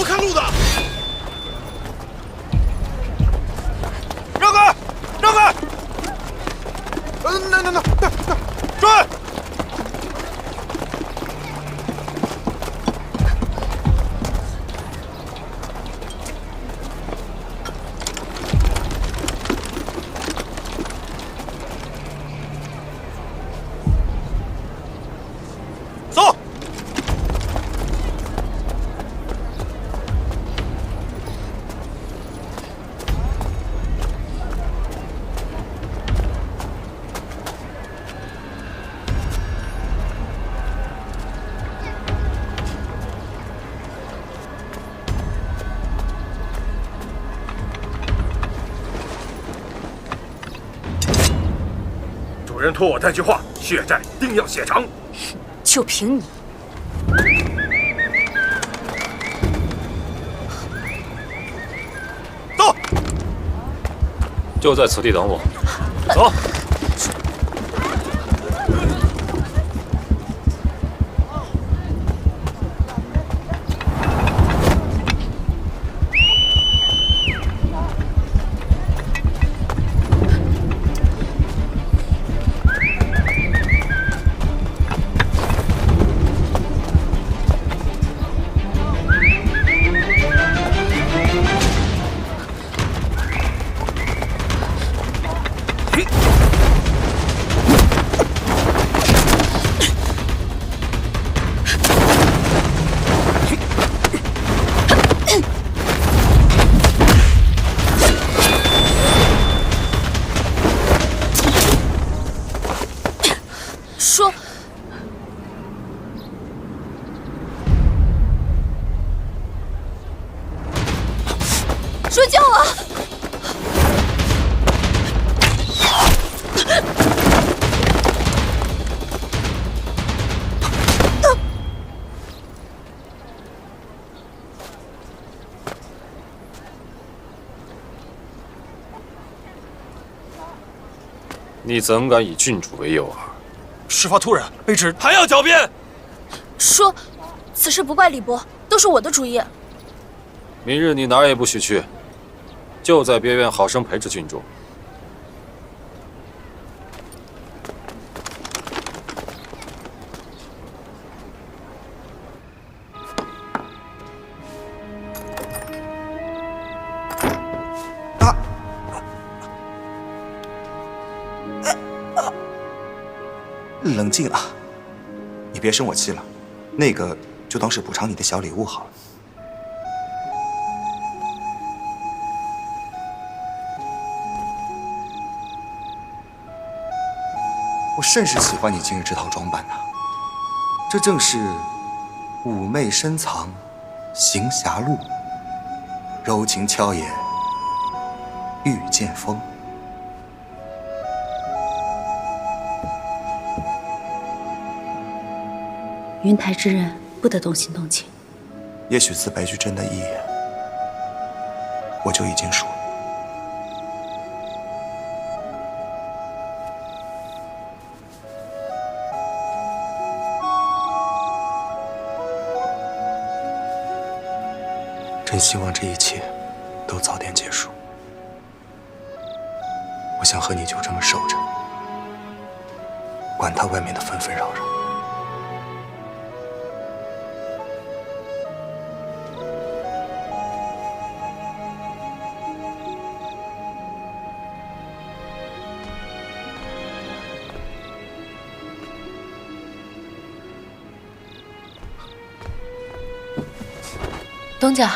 不看路的？让开！让开！嗯，那那那那主人托我带句话：血债定要血偿。就凭你，走！就在此地等我。走。说救我！你怎敢以郡主为诱饵？事发突然，卑职还要狡辩。说，此事不怪李伯，都是我的主意。明日你哪儿也不许去，就在别院好生陪着郡主。冷静啊，你别生我气了，那个就当是补偿你的小礼物好了。我甚是喜欢你今日这套装扮呐、这正是妩媚深藏，行侠路，柔情悄也，御剑锋。云台之人不得动心动情。也许自白居真的一眼，我就已经输了。真希望这一切都早点结束。我想和你就这么守着，管他外面的纷纷扰扰。东家，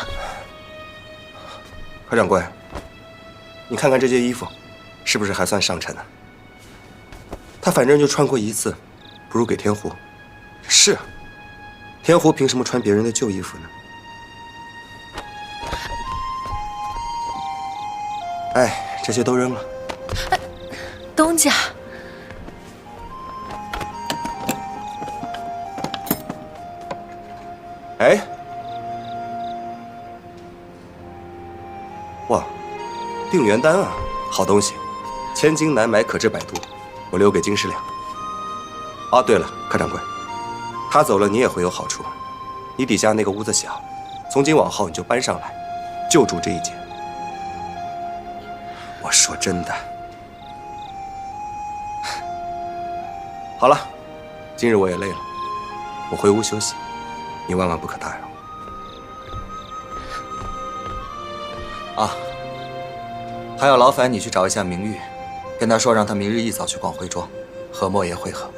柯掌柜，你看看这件衣服，是不是还算上乘呢？他反正就穿过一次，不如给天狐。是啊，天狐凭什么穿别人的旧衣服呢？哎，这些都扔了。东家，哎，哇，定元丹啊，好东西，千金难买，可治百毒，我留给金师亮。啊，对了，柯掌柜，他走了你也会有好处，你底下那个屋子小，从今往后你就搬上来，就住这一间。我说真的。好了，今日我也累了，我回屋休息，你万万不可打扰。啊，还要劳烦你去找一下明玉，跟他说让他明日一早去广辉庄，和莫爷会合。